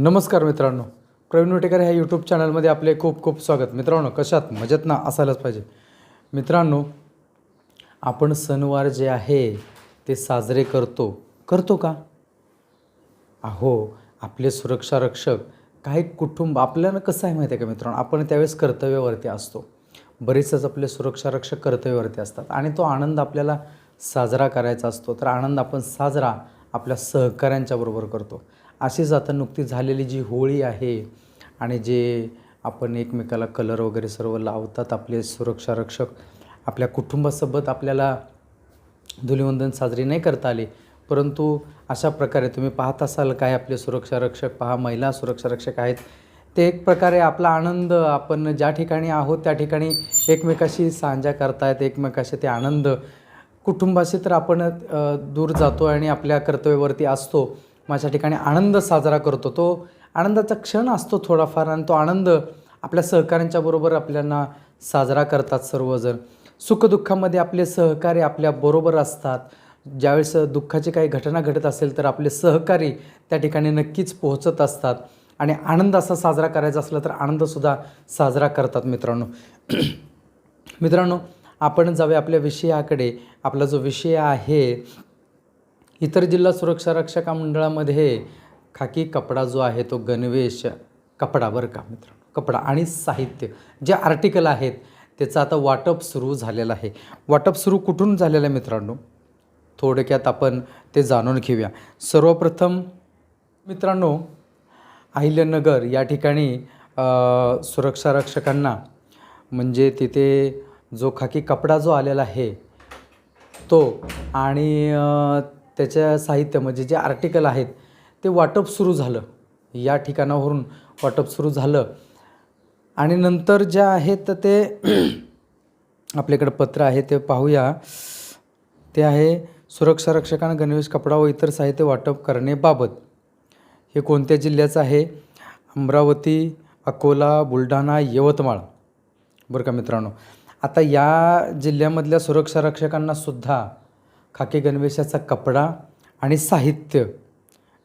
नमस्कार मित्रांनो. प्रवीण विटेकर ह्या यूट्यूब चॅनलमध्ये आपले खूप खूप स्वागत. मित्रांनो कशात? मजेत ना? असायलाच पाहिजे. मित्रांनो आपण सणवार जे आहे ते साजरे करतो. करतो का? अहो आपले सुरक्षा रक्षक काही कुटुंब आपल्याला कसं आहे माहिती आहे का मित्रांनो? आपण त्यावेळेस कर्तव्यावरती असतो. बरेचसेच आपले सुरक्षा रक्षक कर्तव्यावरती असतात आणि तो आनंद आपल्याला साजरा करायचा असतो. तर आनंद आपण साजरा आपल्या सहकाऱ्यांच्याबरोबर करतो. अशीच आता नुकतीच झालेली जी होळी आहे आणि जे आपण एकमेकाला कलर वगैरे सर्व लावतात आपले सुरक्षा रक्षक आपल्या कुटुंबासोबत आपल्याला धुलिवंदन साजरी नाही करता आली. परंतु अशा प्रकारे तुम्ही पाहत असाल काय आपले सुरक्षा रक्षक पहा महिला सुरक्षा रक्षक आहेत. ते एक प्रकारे आपला आनंद आपण ज्या ठिकाणी आहोत त्या ठिकाणी एकमेकाशी सांजा करतायत एकमेकाशी ते आनंद कुटुंबाशी तर आपण दूर जातो आणि आपल्या कर्तव्यावरती असतो. माझ्या ठिकाणी आनंद साजरा करतो. तो आनंदाचा क्षण असतो थोडाफार आणि तो आनंद आपल्या सहकाऱ्यांच्या बरोबर आपल्याला साजरा करतात सर्वजण. सुखदुःखामध्ये आपले सहकारी आपल्या बरोबर असतात. ज्यावेळेस दुःखाची काही घटना घडत असेल तर आपले सहकारी त्या ठिकाणी नक्कीच पोहोचत असतात. आणि आनंद असा साजरा करायचा असला तर आनंदसुद्धा साजरा करतात मित्रांनो. मित्रांनो आपण जाऊया आपल्या विषयाकडे. आपला जो विषय आहे इतर जिल्हा सुरक्षा रक्षक मंडळामध्ये खाकी कपडा जो आहे तो गणवेश कपडा बरं का मित्रांनो? कपडा आणि साहित्य जे आर्टिकल आहेत त्याचं आता वाटप सुरू झालेलं आहे. वाटप सुरू कुठून झालेलं आहे मित्रांनो? थोडक्यात आपण ते जाणून घेऊया. सर्वप्रथम मित्रांनो अहिल्यानगर या ठिकाणी सुरक्षा रक्षकांना म्हणजे तिथे जो खाकी कपडा जो आलेला आहे तो आणि त्याच्या साहित्य म्हणजे जे आर्टिकल आहेत ते वाटप सुरू झालं. या ठिकाणावरून वाटप सुरू झालं. आणि नंतर ज्या आहेत तर ते आपल्याकडे पत्र आहे ते पाहूया. ते आहे सुरक्षा रक्षकांना गणवेश कपडा व इतर साहित्य वाटप करण्याबाबत हे कोणत्या जिल्ह्याचं आहे? अमरावती अकोला बुलढाणा यवतमाळ. बरं का मित्रांनो आता या जिल्ह्यामधल्या सुरक्षा रक्षकांना सुद्धा खाकी गणवेशाचा कपडा आणि साहित्य.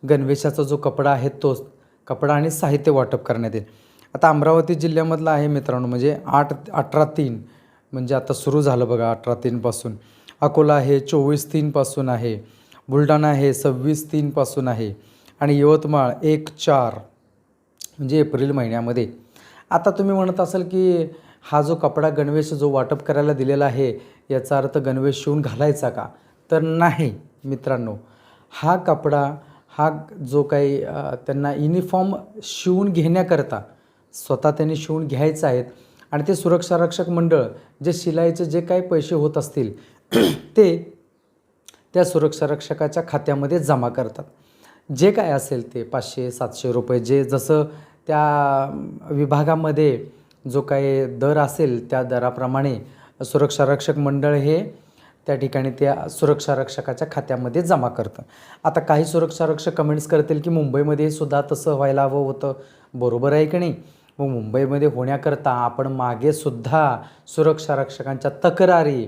गणवेशाचा जो कपडा आहे तोच कपडा आणि साहित्य वाटप करण्यात येईल. आता अमरावती जिल्ह्यामधला आहे मित्रांनो म्हणजे आठ अठरा तीन म्हणजे आता सुरू झालं बघा अठरा तीनपासून अकोला आहे चोवीस तीनपासून आहे. बुलढाणा आहे सव्वीस तीनपासून आहे. आणि यवतमाळ एक चार म्हणजे एप्रिल महिन्यामध्ये. आता तुम्ही म्हणत असाल की हा जो कपडा गणवेश जो वाटप करायला दिलेला आहे याचा अर्थ गणवेश शिवून घालायचा का? तर नाही मित्रांनो. हा कपडा हा जो काही त्यांना युनिफॉर्म शिवून घेण्याकरता स्वतः त्यांनी शिवून घ्यायचं आहेत आणि ते सुरक्षा रक्षक मंडळ जे शिलाईचे जे काही पैसे होत असतील ते त्या सुरक्षा रक्षकाच्या खात्यामध्ये जमा करतात. जे काय असेल ते पाचशे सातशे रुपये जे जसं त्या विभागामध्ये जो काही दर असेल त्या दराप्रमाणे सुरक्षा रक्षक मंडळ हे त्या ठिकाणी त्या सुरक्षा रक्षकाच्या खात्यामध्ये जमा करतं. आता काही सुरक्षा रक्षक कमेंट्स करतील की मुंबईमध्ये सुद्धा तसं व्हायला हवं होतं. बरोबर आहे की नाही? मग मुंबईमध्ये होण्याकरता आपण मागेसुद्धा सुरक्षा रक्षकांच्या तक्रारी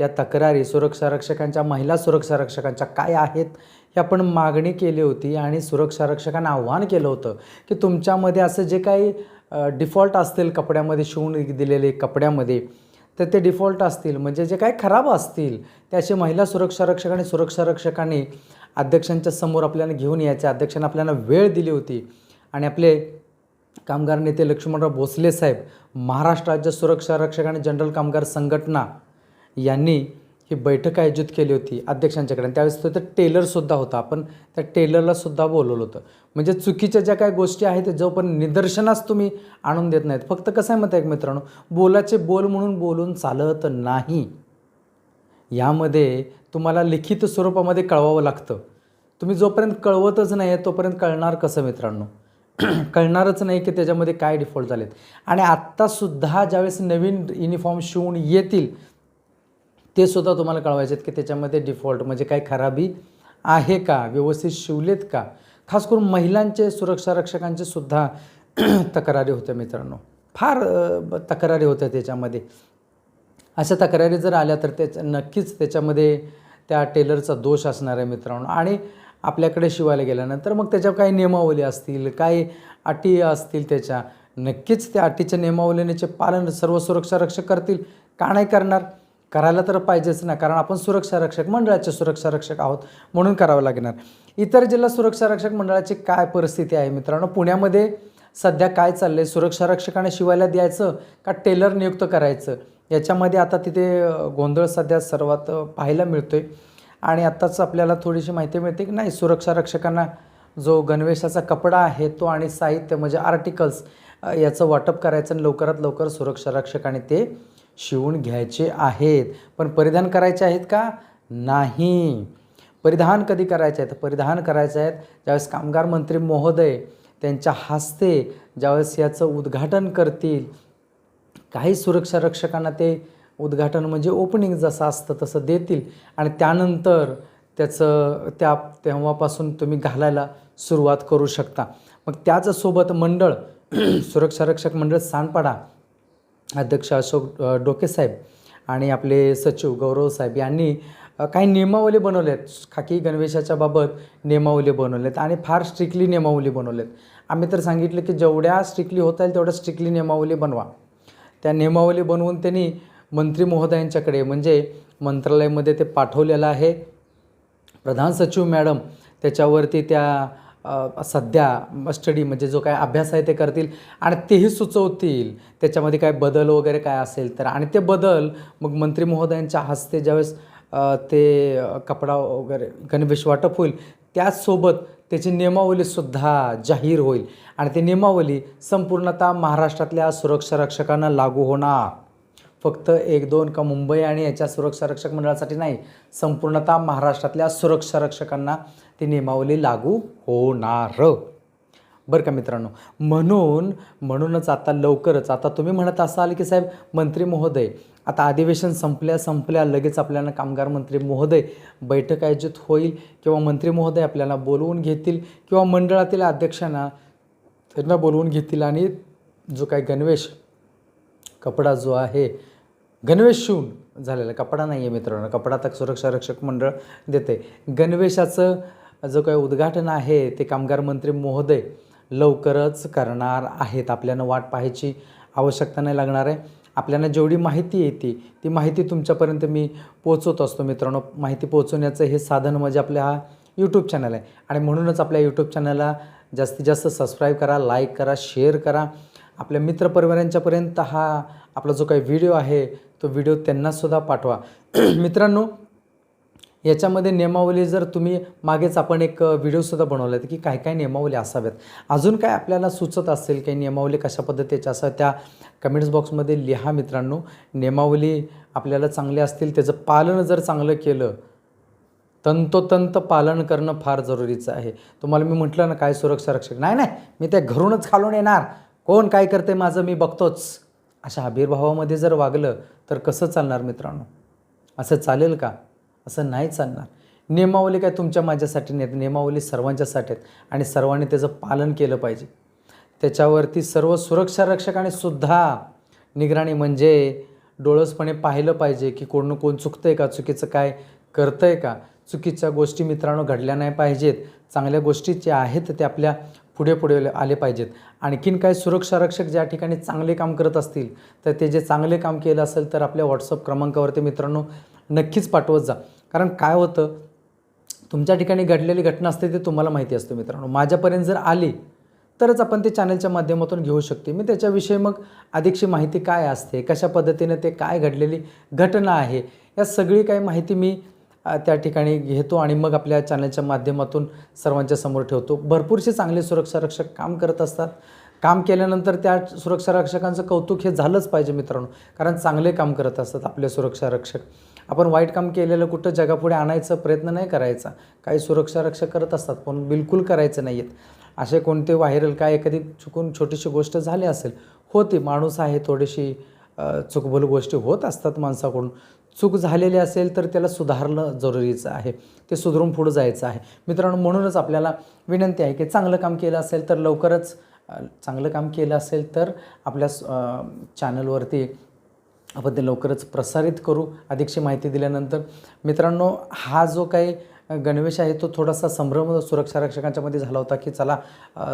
या तक्रारी सुरक्षा रक्षकांच्या महिला सुरक्षा रक्षकांच्या काय आहेत हे आपण मागणी केली होती आणि सुरक्षा रक्षकांना आव्हान केलं होतं की तुमच्यामध्ये असं जे काही डिफॉल्ट असतील कपड्यामध्ये शिवून दिलेले कपड्यामध्ये तर ते डिफॉल्ट असतील. म्हणजे जे काही खराब असतील ते असे महिला सुरक्षा रक्षक आणि सुरक्षा रक्षकांनी अध्यक्षांच्या समोर आपल्याला घेऊन यायचे. अध्यक्षांना आपल्याला वेळ दिली होती. आणि आपले कामगार नेते लक्ष्मणराव भोसले साहेब महाराष्ट्र राज्य सुरक्षा रक्षक आणि जनरल कामगार संघटना यांनी ही बैठक आयोजित केली होती अध्यक्षांच्याकडे. आणि त्यावेळेस तो टेलरसुद्धा होता. आपण त्या टेलरलासुद्धा बोलवलं होतं. म्हणजे चुकीच्या ज्या काही गोष्टी आहेत त्या जोपर्यंत निदर्शनास तुम्ही आणून देत नाहीत. फक्त कसं आहे मत आहे मित्रांनो? बोलाचे बोल म्हणून बोलून चालत नाही. यामध्ये तुम्हाला लिखित स्वरूपामध्ये कळवावं लागतं. तुम्ही जोपर्यंत कळवतच नाही आहे तोपर्यंत कळणार कसं मित्रांनो? कळणारच नाही की त्याच्यामध्ये काय डिफॉल्ट झालेत. आणि आत्तासुद्धा ज्यावेळेस नवीन युनिफॉर्म शिवून येतील ते सुद्धा तुम्हाला कळवायचे आहेत की त्याच्यामध्ये डिफॉल्ट म्हणजे काही खराबी आहे का? व्यवस्थित शिवलेत का? खास करून महिलांचे सुरक्षा रक्षकांचे सुद्धा तक्रारी होत्या मित्रांनो. फार ब- तक्रारी होत्या त्याच्यामध्ये. अशा तक्रारी जर आल्या तर त्याच्या नक्कीच त्याच्यामध्ये त्या टेलरचा दोष असणार आहे मित्रांनो. आणि आपल्याकडे शिवायला गेल्यानंतर मग त्याच्यावर काही नियमावली असतील काही अटी असतील त्याच्या. नक्कीच त्या अटीच्या नियमावलीचे पालन सर्व सुरक्षा रक्षक करतील. का नाही करणार? करायला तर पाहिजेच ना कारण आपण सुरक्षा रक्षक मंडळाचे सुरक्षा रक्षक आहोत म्हणून करावं लागणार. इतर जिल्हा सुरक्षा रक्षक मंडळाची काय परिस्थिती आहे मित्रांनो? पुण्यामध्ये सध्या काय चाललं आहे सुरक्षा रक्षकाने शिवायला द्यायचं का टेलर नियुक्त करायचं? याच्यामध्ये आता तिथे गोंधळ सध्या सर्वात पाहायला मिळतो आहे आणि आत्ताच आपल्याला थोडीशी माहिती मिळते की नाही सुरक्षा रक्षकांना जो गणवेशाचा कपडा आहे तो आणि साहित्य म्हणजे आर्टिकल्स याचं वाटप करायचं आणि लवकरात लवकर सुरक्षा रक्षकाने ते शिवून घ्यायचे आहेत. पण परिधान करायचे आहेत का? नाही. परिधान कधी करायचे आहेत? परिधान करायचे आहेत ज्यावेळेस कामगार मंत्री महोदय त्यांच्या हस्ते ज्यावेळेस याचं उद्घाटन करतील. काही सुरक्षा रक्षकांना ते उद्घाटन म्हणजे ओपनिंग जसं असतं तसं देतील. आणि त्यानंतर त्याचं त्या तेव्हापासून तुम्ही घालायला सुरुवात करू शकता. मग त्याचसोबत मंडळ सुरक्षा रक्षक मंडळ सांडपाडा अध्यक्ष अशोक डोकेसाहेब डोके साहेब आणि आपले सचिव गौरव साहेब यांनी काही नियमावली बनवल्या आहेत खाकी गणवेशाच्या बाबत नियमावली बनवल्यात आणि फार स्ट्रिक्टली नियमावली बनवल्यात. आम्ही तर सांगितलं की जेवढ्या स्ट्रिक्टली होता येईल तेवढ्या स्ट्रिक्टली नियमावली बनवा. त्या नियमावली बनवून त्यांनी मंत्री महोदयांच्याकडे म्हणजे मंत्रालयामध्ये ते पाठवलेलं आहे. प्रधान सचिव मॅडम त्याच्यावरती त्या सध्या स्टडी म्हणजे जो काय अभ्यास आहे ते करतील आणि तेही सुचवतील. त्याच्यामध्ये काय बदल वगैरे काय असेल तर आणि ते बदल मग मंत्री महोदयांच्या हस्ते ज्यावेळेस ते कपडा वगैरे गणवेश वाटप होईल त्याचसोबत त्याची नियमावलीसुद्धा जाहीर होईल. आणि ती नियमावली संपूर्णतः महाराष्ट्रातल्या सुरक्षा रक्षकांना लागू होणार. फक्त एक दोन का मुंबई आणि याच्या सुरक्षा रक्षक मंडळासाठी नाही संपूर्णतः महाराष्ट्रातल्या सुरक्षा रक्षकांना ती नियमावली लागू होणार. बरं का मित्रांनो म्हणून म्हणूनच आता लवकरच आता तुम्ही म्हणत असाल की साहेब मंत्री महोदय आता अधिवेशन संपल्या संपल्या लगेच आपल्याला कामगार मंत्री महोदय बैठक आयोजित होईल किंवा मंत्री महोदय आपल्याला बोलवून घेतील किंवा मंडळातील अध्यक्षांना त्यांना बोलवून घेतील आणि जो काही गणवेश कपडा जो आहे गणवेश शिवून झालेला कपडा नाही आहे मित्रांनो कपडा तर सुरक्षा रक्षक मंडळ देते. गणवेशाचं जो काही उद्घाटन आहे ते कामगार मंत्री महोदय लवकरच करणार आहेत. आपल्याला वाट पाहायची आवश्यकता नाही लागणार आहे. आपल्याला जेवढी माहिती येते ती माहिती तुमच्यापर्यंत मी पोचवत असतो मित्रांनो. माहिती पोचवण्याचं हे साधन म्हणजे आपल्या हा यूट्यूब चॅनल आहे. आणि म्हणूनच आपल्या यूट्यूब चॅनलला जास्तीत जास्त सबस्क्राईब करा लाईक करा शेअर करा. आपल्या मित्रपरिवारांच्यापर्यंत हा आपला जो काही व्हिडिओ आहे तो व्हिडिओ त्यांनासुद्धा पाठवा. मित्रांनो याच्यामध्ये नियमावली जर तुम्ही मागेच आपण एक व्हिडिओसुद्धा बनवला आहे की काय काय नियमावली असाव्यात? अजून काय आपल्याला सुचत असेल काही नियमावली कशा पद्धतीच्या असाव्या त्या कमेंट्स बॉक्समध्ये लिहा मित्रांनो. नियमावली आपल्याला चांगली असतील त्याचं पालन जर चांगलं केलं तंतोतंत पालन करणं फार जरुरीचं आहे. तुम्हाला मी म्हटलं ना काय सुरक्षा रक्षक? नाही नाही मी ते घरूनच खालून येणार. कोण काय करते माझं मी बघतोच. अशा आविर्भावामध्ये जर वागलं तर कसं चालणार मित्रांनो? असं चालेल का? असं नाही चालणार. नियमावली काय तुमच्या माझ्यासाठी नाहीत. नियमावली सर्वांच्यासाठी आहेत. आणि सर्वांनी त्याचं पालन केलं पाहिजे. त्याच्यावरती सर्व सुरक्षा रक्षकाने सुद्धा निगराणी म्हणजे डोळसपणे पाहिलं पाहिजे की कोण कोण चुकतं आहे का? चुकीचं काय करतं आहे का? चुकीच्या गोष्टी मित्रांनो घडल्या नाही पाहिजेत. चांगल्या गोष्टी ज्या आहेत ते आपल्या पुढे पुढे आले पाहिजेत. आणखीन काय सुरक्षा रक्षक ज्या ठिकाणी चांगले काम करत असतील तर ते जे चांगले काम केलं असेल तर आपल्या व्हॉट्सअप क्रमांकावरती मित्रांनो नक्कीच पाठवत जा. कारण काय होतं तुमच्या ठिकाणी घडलेली घटना असते ते तुम्हाला माहिती असतं मित्रांनो. माझ्यापर्यंत जर आली तरच आपण ते चॅनलच्या माध्यमातून घेऊ शकते. मी त्याच्याविषयी मग अधिकची माहिती काय असते कशा पद्धतीने ते काय घडलेली घटना आहे या सगळी काही माहिती मी त्या ठिकाणी घेतो आणि मग आपल्या चॅनलच्या माध्यमातून सर्वांच्या समोर ठेवतो. भरपूरसे चांगले सुरक्षा रक्षक काम करत असतात. काम केल्यानंतर त्या सुरक्षा रक्षकांचं कौतुक हे झालंच पाहिजे मित्रांनो. कारण चांगले काम करत असतात आपले सुरक्षा रक्षक. आपण वाईट काम केलेलं कुठं जगापुढे आणायचा प्रयत्न नाही करायचा. काही सुरक्षा रक्षक करत असतात पण बिलकुल करायचं नाही आहेत असे कोणते व्हायरल काय एखादी चुकून छोटीशी गोष्ट झाली असेल होती. माणूस आहे थोडीशी चुकभूल गोष्टी होत असतात माणसाकडून. चूक झालेली असेल तर त्याला सुधारणं जरुरीचं आहे. ते सुधारून पुढं जायचं आहे. मित्रांनो म्हणूनच आपल्याला विनंती आहे की चांगलं काम केलं असेल तर लवकरच चांगलं काम केलं असेल तर आपल्या चॅनलवरती आपण ते लवकरच प्रसारित करू. अधिकची माहिती दिल्यानंतर मित्रांनो हा जो काही गणवेश आहे तो थोडासा संभ्रम सुरक्षा रक्षकांच्यामध्ये झाला होता की चला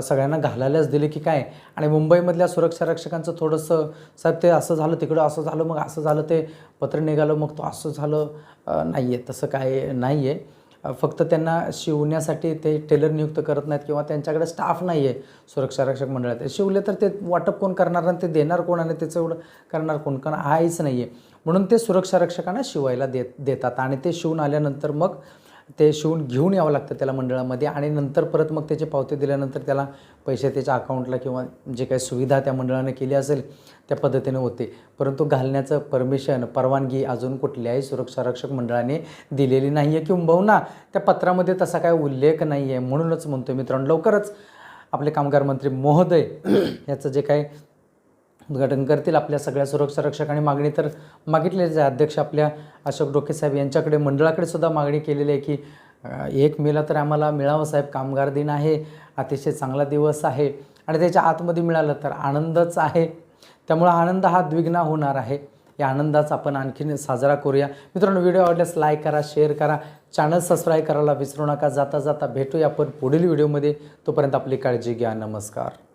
सगळ्यांना घालायलाच दिले की काय? आणि मुंबईमधल्या सुरक्षा रक्षकांचं थोडंसं साहेब ते असं झालं तिकडं असं झालं मग असं झालं ते पत्र निघालं मग तो असं झालं. नाही आहे तसं काय नाही आहे फक्त त्यांना शिवण्यासाठी ते टेलर नियुक्त करत नाहीत किंवा त्यांच्याकडे स्टाफ नाही आहे सुरक्षा रक्षक मंडळात. शिवले तर ते वाटप कोण करणार आणि ते देणार कोण आणि त्याचं एवढं करणार कोण? कारण आहेच नाही आहे म्हणून ते सुरक्षा रक्षकांना शिवायला देत देतात आणि ते शिवून आल्यानंतर मग ते शिवून घेऊन यावं लागतं त्याला मंडळामध्ये आणि नंतर परत मग त्याचे पावते दिल्यानंतर त्याला पैसे त्याच्या अकाउंटला किंवा जे काही सुविधा त्या मंडळाने केली असेल त्या पद्धतीने होते. परंतु घालण्याचं परमिशन परवानगी अजून कुठल्याही सुरक्षा रक्षक मंडळाने दिलेली नाही आहे किंबहुना त्या पत्रामध्ये तसा काय उल्लेख नाही आहे म्हणूनच म्हणतो मित्रांनो लवकरच आपले कामगार मंत्री महोदय याचं जे काही उद्घाटन करतील. आपल्या सगळ्या सुरक्षा रक्षकांनी मागणी तर मागितलेलीच आहे. अध्यक्ष आपल्या अशोक डोके साहेब यांच्याकडे मंडळाकडे सुद्धा मागणी केलेली आहे की एक मेला तर आम्हाला मिळावं साहेब. कामगार दिन आहे. अतिशय चांगला दिवस आहे. आणि त्याच्या आतमध्ये मिळालं तर आनंदच आहे. त्यामुळं आनंद हा द्विग्ना होणार आहे. या आनंदाचा आपण आणखीन साजरा करूया. मित्रांनो व्हिडिओ आवडल्यास लाईक करा शेअर करा. चॅनल सबस्क्राईब करायला विसरू नका. जाता जाता भेटूया आपण पुढील व्हिडिओमध्ये. तोपर्यंत आपली काळजी घ्या. नमस्कार.